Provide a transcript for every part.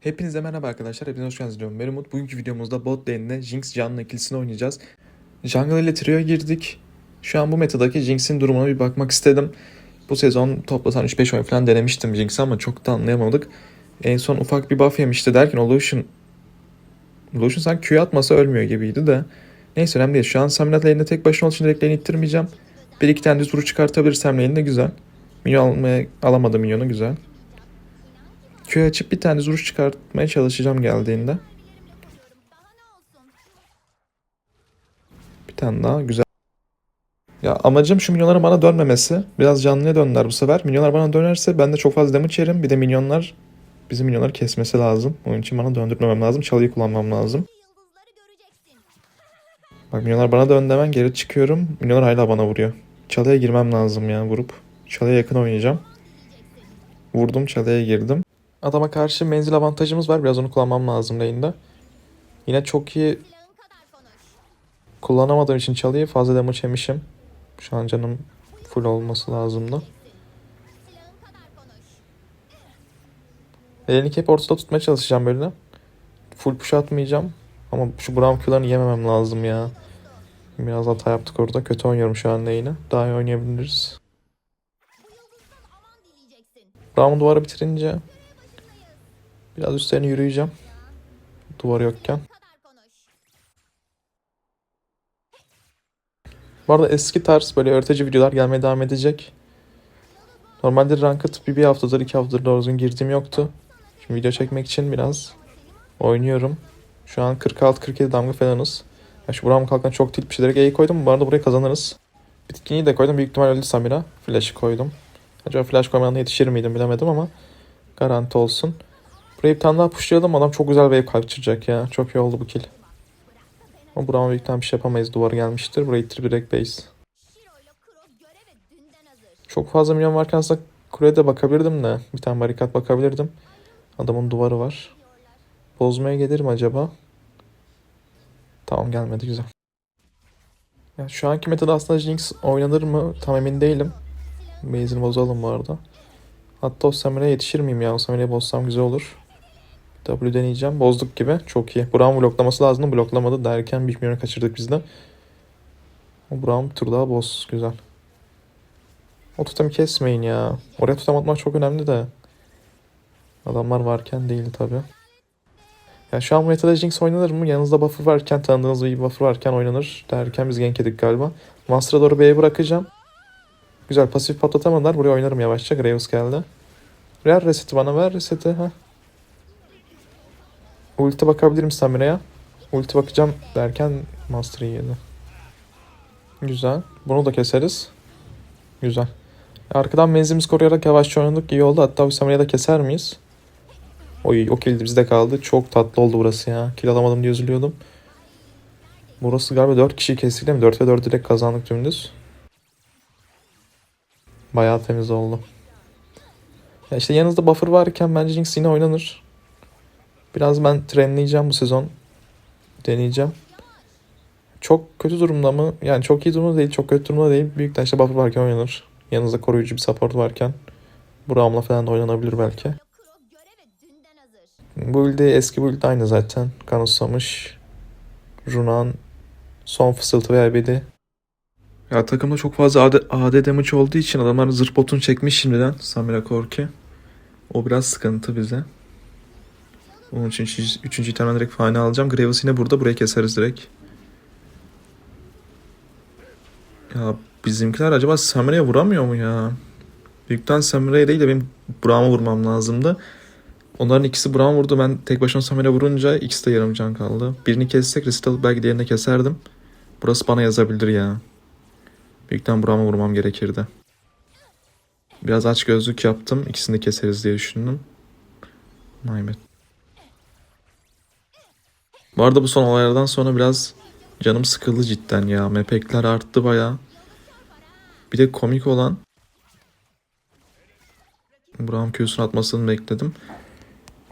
Hepinize merhaba arkadaşlar. Hepiniz hoş geldiniz diyorum. Ben Umut. Bugünkü videomuzda bot lane'de Jinx Can'la ikilisini oynayacağız. Jungle ile Trio'ya girdik. Şu an bu metadaki Jinx'in durumuna bir bakmak istedim. Bu sezon toplasan 3-5 oyun falan denemiştim Jinx'i ama çok da anlayamadık. En son ufak bir buff yemişti derken o Lucian... Lucian sanki Q atmasa ölmüyor gibiydi de. Neyse önemli değil. Şu an Saminat lane'de tek başına olduğu için direkt lane ittirmeyeceğim. Bir iki tane düz vuruş çıkartabilirsem lane'de güzel. Minyon almaya, alamadım minyonu güzel. Q açıp bir tane vuruş çıkartmaya çalışacağım geldiğinde. Bir tane daha güzel. Ya amacım şu minyonların bana dönmemesi. Biraz canlıya döndüler bu sefer. Minyonlar bana dönerse ben de çok fazla damage yerim. Bir de minyonlar bizim minyonları kesmesi lazım. Onun için bana döndürmemem lazım. Çalıyı kullanmam lazım. Bak minyonlar bana döndü hemen geri çıkıyorum. Minyonlar hala bana vuruyor. Çalıya girmem lazım ya vurup. Çalıya yakın oynayacağım. Vurdum çalıya girdim. Adama karşı menzil avantajımız var. Biraz onu kullanmam lazım lane'de. Yine çok iyi kullanamadığım için çalıyı fazla damage yemişim. Şu an canım full olması lazımdı. Elini hep ortada tutmaya çalışacağım böyle. Full push atmayacağım. Ama şu Braum Q'larını yememem lazım ya. Biraz hata yaptık orada. Kötü oynuyorum şu an lane'i. Daha iyi oynayabiliriz. Braum duvarı bitirince biraz üstlerine yürüyeceğim. Duvar yokken. Bu arada eski tarz böyle öğretici videolar gelmeye devam edecek. Normalde Ranked bir, bir haftadır iki haftadır doğru düzgün girdiğim yoktu. Şimdi video çekmek için biraz oynuyorum. Şu an 46-47 damga falanız. Ya şu Braum kalkan çok tilt bir şey direkt koydum. Bu arada buraya kazanırız. Bitkinliği de koydum. Büyük ihtimal öldü Samira. Flash'ı koydum. Acaba flash koymadan yetişir miydim bilemedim ama garanti olsun. Burayı bir tane daha pushlayalım. Adam çok güzel wave kaçıracak ya. Çok iyi oldu bu kill. Ama büyük ihtimal bir şey yapamayız. Duvar gelmiştir. Burayı ittir direkt base. Çok fazla milyon varken aslında kuleye de bakabilirdim de. Bir tane barikat bakabilirdim. Adamın duvarı var. Bozmaya gelir mi acaba? Tamam gelmedi güzel. Ya şu anki metada aslında Jinx oynanır mı tam emin değilim. Base'ini bozalım bu arada. Hatta o Samira'ya yetişir miyim ya? O Samira'yı bozsam güzel olur. W deneyeceğim. Bozduk gibi. Çok iyi. Brown bloklaması lazımdı. Bloklamadı derken bir milyonu kaçırdık biz de. Brown bir tur daha boz. Güzel. O tutamı kesmeyin ya. Oraya tutam atmak çok önemli de. Adamlar varken değil tabi. Ya şu an bu metada Jinx oynanır mı? Yanınızda buffer varken, tanıdığınız bir buffer varken oynanır derken biz gank galiba. Master'a doğru B'ye bırakacağım. Güzel pasif patlatamadılar. Buraya oynarım yavaşça. Graves geldi. Ver reseti bana ver reseti. Ha. Ulti bakabilirim Samira'ya. Ulti bakacağım derken Master iyi yedi. Güzel. Bunu da keseriz. Güzel. Arkadan menzilimizi koruyarak yavaşça oynadık. İyi oldu. Hatta bu Samira'yı da keser miyiz? Oy o kill bizde kaldı. Çok tatlı oldu burası ya. Kill alamadım diye üzülüyordum. Burası galiba 4 kişi kestik değil mi? 4 ve 4 direkt kazandık dümdüz. Bayağı temiz oldu. Ya işte yanınızda buffer varken bence Jinx yine oynanır. Biraz ben trenleyeceğim bu sezon. Deneyeceğim. Çok kötü durumda mı? Yani çok iyi durumda değil, çok kötü durumda değil. Büyükten işte buffer varken oynanır. Yanınızda koruyucu bir support varken. Braum'la falan da oynanabilir belki. Bu build eski build aynı zaten. Kanıtsamış. Runan son fısıltı ve ebedi. Ya takımda çok fazla AD, AD damage olduğu için adamlar zırh botunu çekmiş şimdiden. Samira Korki. O biraz sıkıntı bize. Onun için 3. itemden direkt fani alacağım. Graves yine burada. Burayı keseriz direkt. Ya bizimkiler acaba Samira'ya vuramıyor mu ya? Büyükten Samira'ya değil de benim Braum'a vurmam lazımdı. Onların ikisi Braum vurdu. Ben tek başına Samira vurunca ikisi de yarım can kaldı. Birini kessek alıp belki diğerini keserdim. Burası bana yazabilir ya. Büyükten Braum'a vurmam gerekirdi. Biraz aç gözlük yaptım. İkisini de keseriz diye düşündüm. Maymet. Bu arada bu son olaylardan sonra biraz canım sıkıldı cidden ya. Mepekler arttı baya. Bir de komik olan Braum Q'sunu atmasını bekledim.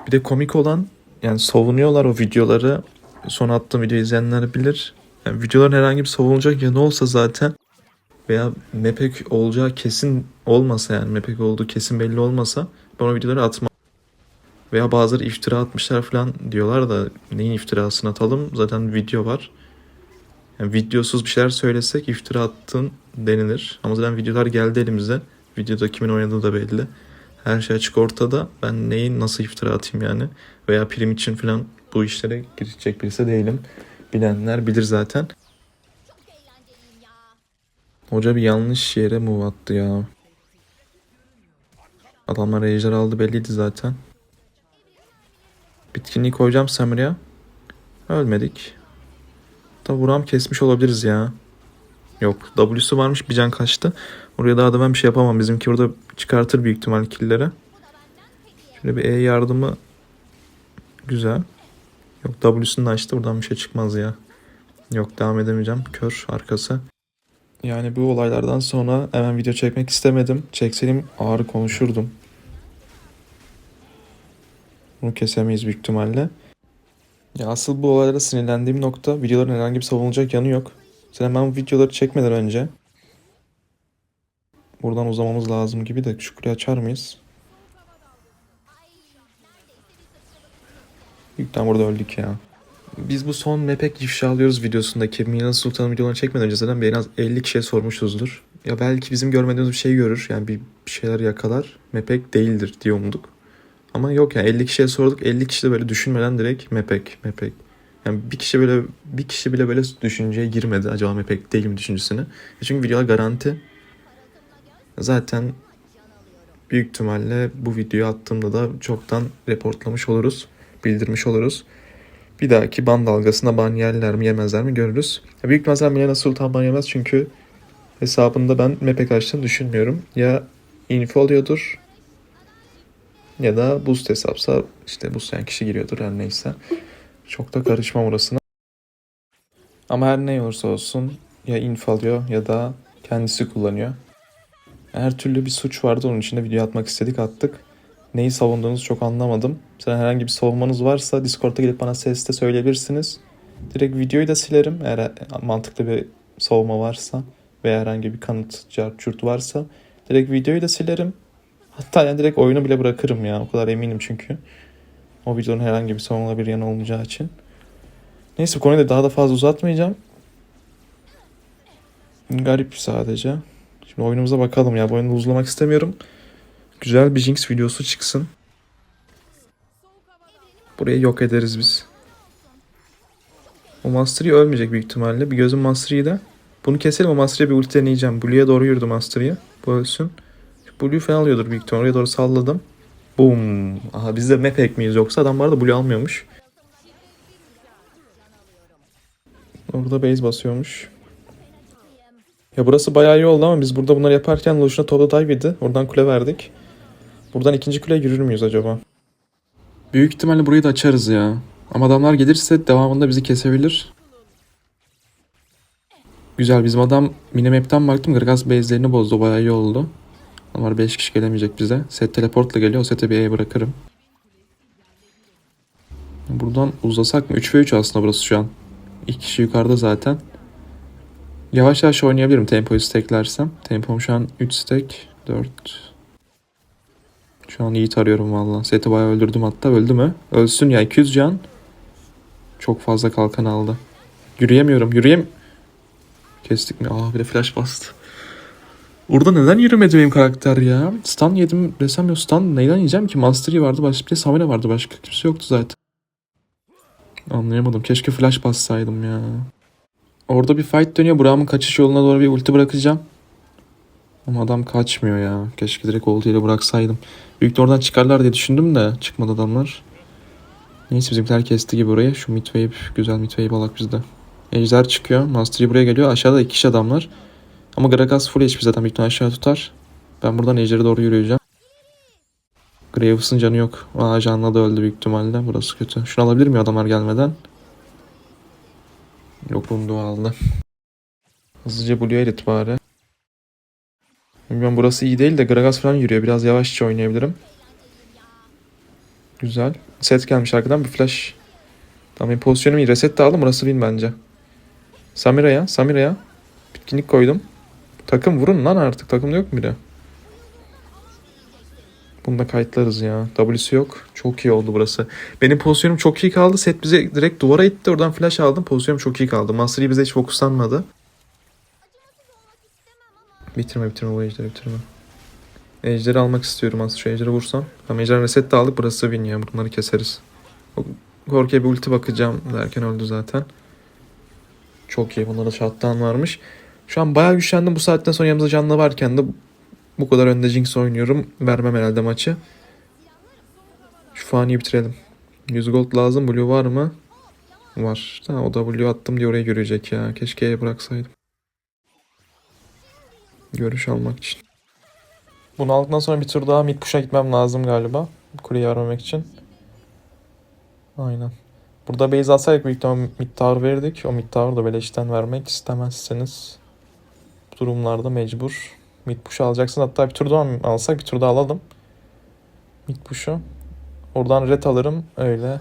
Bir de komik olan yani savunuyorlar o videoları. Son attığım video izleyenler bilir. Yani videoların herhangi bir savunulacak yanı olsa zaten veya mepek olacağı kesin olmasa yani mepek olduğu kesin belli olmasa ben o videoları atmam. Veya bazıları iftira atmışlar falan diyorlar da neyin iftirasını atalım? Zaten video var. Yani videosuz bir şeyler söylesek iftira attın denilir. Ama zaten videolar geldi elimize. Videoda kimin oynadığı da belli. Her şey açık ortada. Ben neyin nasıl iftira atayım yani. Veya prim için falan bu işlere girecek birisi değilim. Bilenler bilir zaten. Hoca bir yanlış yere move attı ya. Adamlar ejder aldı belliydi zaten. Bitkinliği koyacağım Samira'ya. Ölmedik. Da vuram kesmiş olabiliriz ya. Yok. W'su varmış bir can kaçtı. Oraya daha da ben bir şey yapamam. Bizimki burada çıkartır büyük ihtimal killere. Şöyle bir E yardımı güzel. Yok W'sunu da açtı. Buradan bir şey çıkmaz ya. Yok devam edemeyeceğim. Kör arkası. Yani bu olaylardan sonra hemen video çekmek istemedim. Çekseydim ağır konuşurdum. Bunu kesemeyiz büyük ihtimalle. Ya asıl bu olaylara sinirlendiğim nokta videoların herhangi bir savunulacak yanı yok. Sen hemen bu videoları çekmeden önce buradan uzamamız lazım gibi de kuleyi açar mıyız? Yükten burada öldük ya. Biz bu son mepek ifşa alıyoruz videosundaki Milan Sultan'ın videolarını çekmeden önce zaten en az 50 kişiye sormuşuzdur. Ya belki bizim görmediğimiz bir şey görür. Yani bir şeyler yakalar. Mepek değildir diye umduk. Ama yok yani 50 kişiye sorduk. 50 kişi de böyle düşünmeden direkt mepek, mepek. Yani bir kişi böyle bir kişi bile böyle düşünceye girmedi. Acaba mepek değil mi düşüncesine. E Çünkü videolar garanti. Zaten büyük ihtimalle bu videoyu attığımda da çoktan reportlamış oluruz. Bildirmiş oluruz. Bir dahaki ban dalgasına ban yerler mi yemezler mi görürüz. Ya Büyük ihtimalle Milena Sultan ban yemez çünkü hesabında ben mepek açtığını düşünmüyorum. Ya info alıyordur ya da boost hesapsa işte boostlayan kişi giriyordur her neyse. Çok da karışmam orasına. Ama her ne olursa olsun ya info alıyor ya da kendisi kullanıyor. Her türlü bir suç vardı onun için de video atmak istedik attık. Neyi savunduğunuzu çok anlamadım. Sen herhangi bir savunmanız varsa Discord'a gelip bana sesle söyleyebilirsiniz. Direkt videoyu da silerim eğer mantıklı bir savunma varsa veya herhangi bir kanıt, cart varsa. Direkt videoyu da silerim. Hatta yani direkt oyunu bile bırakırım ya. O kadar eminim çünkü. O videonun herhangi bir savunma bir yanı olmayacağı için. Neyse konuyu da daha da fazla uzatmayacağım. Garip sadece. Şimdi oyunumuza bakalım ya. Bu oyunu uzlamak istemiyorum. Güzel bir Jinx videosu çıksın. Burayı yok ederiz biz. O Mastery ölmeyecek büyük ihtimalle. Bir gözüm Mastery'i de. Bunu keselim o Mastery'e bir ulti deneyeceğim. Blue'ya doğru yürüdü Mastery'e. Bu ölsün. Blue falan alıyordur büyük ihtimalle. Oraya doğru salladım. Boom. Aha biz de map hack yoksa adam var da Blue almıyormuş. Orada base basıyormuş. Ya burası bayağı iyi oldu ama biz burada bunları yaparken Lucian'a topla dive yedi. Oradan kule verdik. Buradan ikinci kuleye yürür müyüz acaba? Büyük ihtimalle burayı da açarız ya. Ama adamlar gelirse devamında bizi kesebilir. Güzel bizim adam minimap'ten baktım Gragas base'lerini bozdu. Bayağı iyi oldu. Adamlar 5 kişi gelemeyecek bize. Set teleportla geliyor. O sete bir E bırakırım. Buradan uzasak mı? 3 ve 3 aslında burası şu an. İki kişi yukarıda zaten. Yavaş yavaş oynayabilirim tempoyu stacklersem. Tempom şu an 3 stack. 4. Şu an iyi tarıyorum valla. Seti bayağı öldürdüm hatta. Öldü mü? Ölsün ya 200 can. Çok fazla kalkan aldı. Yürüyemiyorum. Yürüyem... Kestik mi? Aa bir de flash bastı. Orada neden yürümedi benim karakter ya? Stun yedim desem yok. Stun neyden yiyeceğim ki? Mastery vardı. Başka bir de Samira vardı. Başka kimse yoktu zaten. Anlayamadım. Keşke flash bassaydım ya. Orada bir fight dönüyor. Burak'ın kaçış yoluna doğru bir ulti bırakacağım. Ama adam kaçmıyor ya. Keşke direkt ultiyle bıraksaydım. Büyük de oradan çıkarlar diye düşündüm de çıkmadı adamlar. Neyse bizimkiler kesti gibi burayı. Şu midwave güzel midwave alak bizde. Ejder çıkıyor. Mastery buraya geliyor. Aşağıda iki kişi adamlar. Ama Gragas full HP zaten büyük aşağı tutar. Ben buradan Ejder'e doğru yürüyeceğim. Graves'ın canı yok. Aa Can'la da öldü büyük ihtimalle. Burası kötü. Şunu alabilir mi adamlar gelmeden? Yok bunu aldı. Hızlıca Blue'ya erit bari. Bilmiyorum burası iyi değil de Gragas falan yürüyor. Biraz yavaşça oynayabilirim. Güzel. Set gelmiş arkadan bir flash. Tamam benim pozisyonum iyi. Reset de aldım. Burası win bence. Samira'ya. Samira'ya. Bitkinlik koydum. Takım vurun lan artık. Takımda yok mu biri? Bunu kayıtlarız ya. W'si yok. Çok iyi oldu burası. Benim pozisyonum çok iyi kaldı. Set bize direkt duvara itti. Oradan flash aldım. Pozisyonum çok iyi kaldı. Master bize hiç fokuslanmadı. Bitirme bitirme bu ejderi bitirme. Ejderi almak istiyorum aslında. Şu ejderi vursam. Tamam ejder reset de aldık. Burası win ya. Bunları keseriz. O Gorki'ye bir ulti bakacağım derken öldü zaten. Çok iyi. Bunlarda shutdown varmış. Şu an bayağı güçlendim. Bu saatten sonra yanımızda canlı varken de bu kadar önde Jinx oynuyorum. Vermem herhalde maçı. Şu faniyi bitirelim. 100 gold lazım. Blue var mı? Var. Ha, o da attım diye oraya görecek ya. Keşke E'ye bıraksaydım. Görüş almak için. Bunu aldıktan sonra bir tur daha mid push'a gitmem lazım galiba. Kuleyi aramak için. Aynen. Burada base alsaydık büyük ihtimalle mid tower verdik. O mid tower da beleşten vermek istemezseniz durumlarda mecbur mid push'u alacaksın. Hatta bir tur daha alsak bir tur daha alalım. Mid push'u. Oradan red alırım öyle.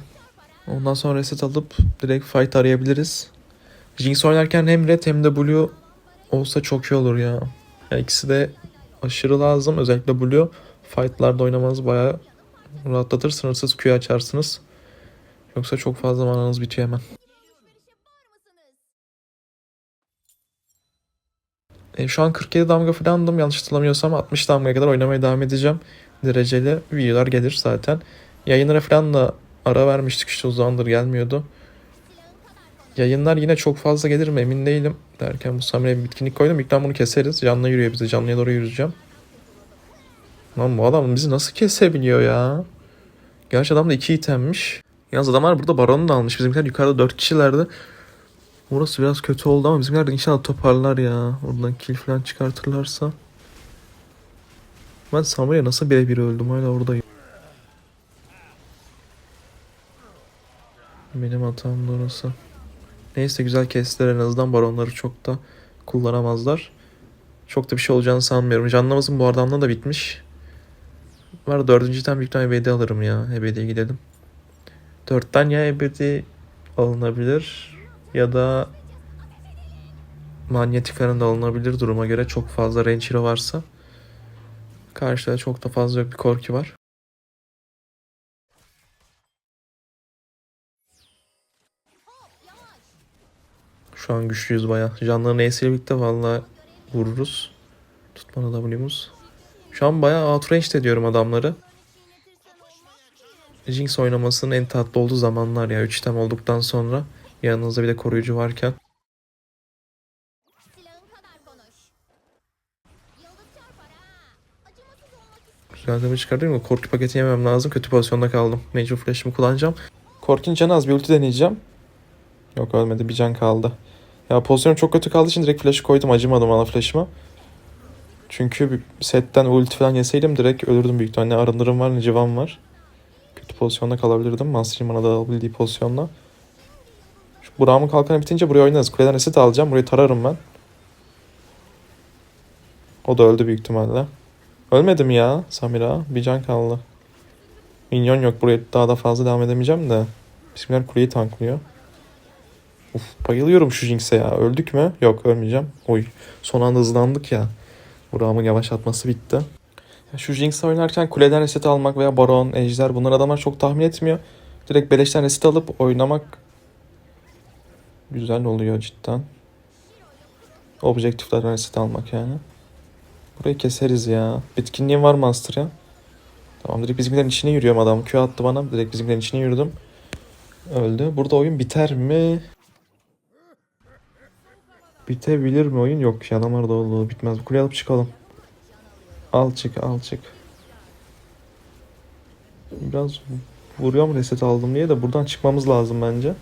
Ondan sonra reset alıp direkt fight arayabiliriz. Jinx oynarken hem red hem de blue olsa çok iyi olur ya. ya ikisi de aşırı lazım. Özellikle blue fightlarda oynamanız bayağı rahatlatır. Sınırsız Q açarsınız. Yoksa çok fazla mananız bitiyor hemen. E, şu an 47 damga falandım. Yanlış hatırlamıyorsam 60 damgaya kadar oynamaya devam edeceğim. Dereceli videolar gelir zaten. Yayınlara falan da ara vermiştik işte o zamandır gelmiyordu. Yayınlar yine çok fazla gelir mi emin değilim. Derken bu Samir'e bir bitkinlik koydum. İlkten bunu keseriz. Canlı yürüyor bize. Canlıya doğru yürüyeceğim. Lan bu adam bizi nasıl kesebiliyor ya? Gerçi adam da iki itemmiş. Yalnız adamlar burada baronu da almış. Bizimkiler yukarıda dört kişilerdi. Burası biraz kötü oldu ama bizimkiler de inşallah toparlar ya. Oradan kill falan çıkartırlarsa. Ben Samir'e nasıl birebir öldüm hala oradayım. Benim hatam da orası. Neyse güzel kestiler en azından baronları çok da kullanamazlar. Çok da bir şey olacağını sanmıyorum. Canlamazın bu adamla da bitmiş. Var dördüncü item büyük ihtimalle ebedi alırım ya. Ebedi'ye gidelim. Dörtten ya ebedi alınabilir ya da manyetik falan da alınabilir duruma göre çok fazla range hero varsa. Karşıda çok da fazla yok bir korki var. Şu an güçlüyüz baya. Canların E'siyle birlikte valla vururuz. Tutmana W'muz. Şu an baya outrange ediyorum adamları. Jinx oynamasının en tatlı olduğu zamanlar ya. 3 item olduktan sonra yanınızda bir de koruyucu varken. Güzel damage çıkardım ama korku paketi yemem lazım. Kötü pozisyonda kaldım. Major flash'ımı kullanacağım. Korkin canı az bir ulti deneyeceğim. Yok ölmedi bir can kaldı. Ya pozisyonum çok kötü kaldığı için direkt flash'ı koydum. Acımadım ana flash'ıma. Çünkü setten ulti falan yeseydim direkt ölürdüm büyük ihtimalle. Ne arındırım var ne civam var. Kötü pozisyonda kalabilirdim. Master'ın bana da alabildiği pozisyonla. Şu Burak'ımın kalkanı bitince buraya oynarız. Kuleden reset alacağım. Burayı tararım ben. O da öldü büyük ihtimalle. Ölmedim ya Samira. Bir can kaldı. Minyon yok. Buraya daha da fazla devam edemeyeceğim de. Bizimkiler kuleyi tanklıyor. Uf bayılıyorum şu Jinx'e ya. Öldük mü? Yok ölmeyeceğim. Oy. Son anda hızlandık ya. Burak'ımın yavaş atması bitti. Ya şu Jinx'le oynarken kuleden reset almak veya Baron, Ejder bunlar adamlar çok tahmin etmiyor. Direkt beleşten reset alıp oynamak güzel oluyor cidden. Objektiflerden reset almak yani. Burayı keseriz ya. Bitkinliğim var Master ya. Tamam direkt bizimkilerin içine yürüyorum adam. Q attı bana. Direkt bizimkilerin içine yürüdüm. Öldü. Burada oyun biter mi? Bitebilir mi oyun? Yok ya adamlar da oldu. Bitmez. Kuleyi alıp çıkalım. Al çık al çık. Biraz vuruyorum reset aldım diye de buradan çıkmamız lazım bence.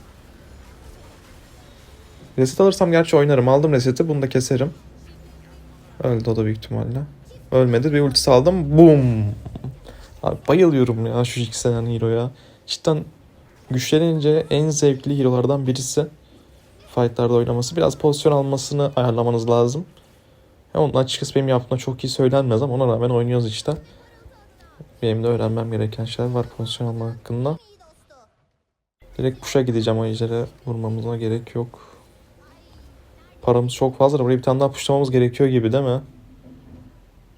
Reset alırsam gerçi oynarım. Aldım reseti. Bunu da keserim. Öldü o da büyük ihtimalle. Ölmedi. Bir ultisi aldım. Boom. Abi bayılıyorum ya şu yükselen hero'ya. Cidden güçlenince en zevkli hero'lardan birisi. Fight'larda oynaması. Biraz pozisyon almasını ayarlamanız lazım. Ya onun açıkçası benim yaptığımda çok iyi söylenmez ama ona rağmen oynuyoruz işte. Benim de öğrenmem gereken şeyler var pozisyon alma hakkında. Direkt push'a gideceğim o vurmamıza gerek yok. Paramız çok fazla. Buraya bir tane daha pushlamamız gerekiyor gibi değil mi?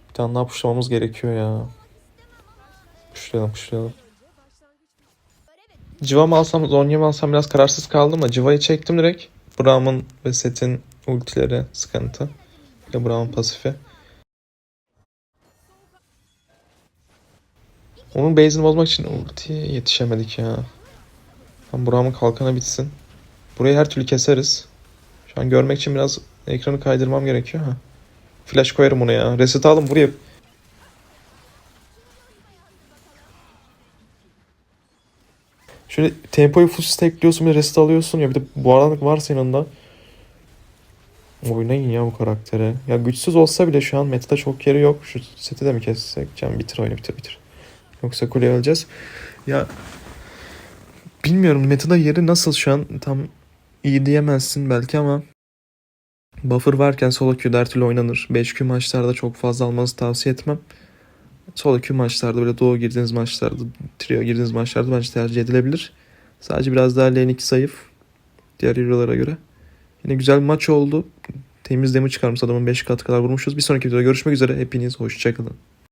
Bir tane daha pushlamamız gerekiyor ya. Pushlayalım pushlayalım. Civa mı alsam Zonya mı alsam biraz kararsız kaldım ama Civa'yı çektim direkt. Braum'un ve Set'in ultileri sıkıntı. De Braum'un pasifi. Onun base'ini bozmak için ultiye yetişemedik ya. Tam Braum'un kalkanı bitsin. Burayı her türlü keseriz. Şu an görmek için biraz ekranı kaydırmam gerekiyor ha. Flash koyarım ona ya. Reset aldım buraya. Şöyle tempoyu full stackliyorsun bir de reset alıyorsun ya bir de buhardanlık varsa yanında. Oynayın ya bu karaktere. Ya güçsüz olsa bile şu an metada çok yeri yok. Şu seti de mi kessek? Can bitir oyunu bitir bitir. Yoksa kuleye alacağız. Ya bilmiyorum metada yeri nasıl şu an tam iyi diyemezsin belki ama buffer varken solo queue'da her türlü oynanır. 5Q maçlarda çok fazla almanızı tavsiye etmem. Solo queue maçlarda böyle doğu girdiğiniz maçlarda, trio girdiğiniz maçlarda bence tercih edilebilir. Sadece biraz daha lane 2 zayıf. Diğer hero'lara göre. Yine güzel bir maç oldu. Temiz damage çıkarmış adamın 5 kat kadar vurmuşuz. Bir sonraki videoda görüşmek üzere. Hepiniz hoşçakalın.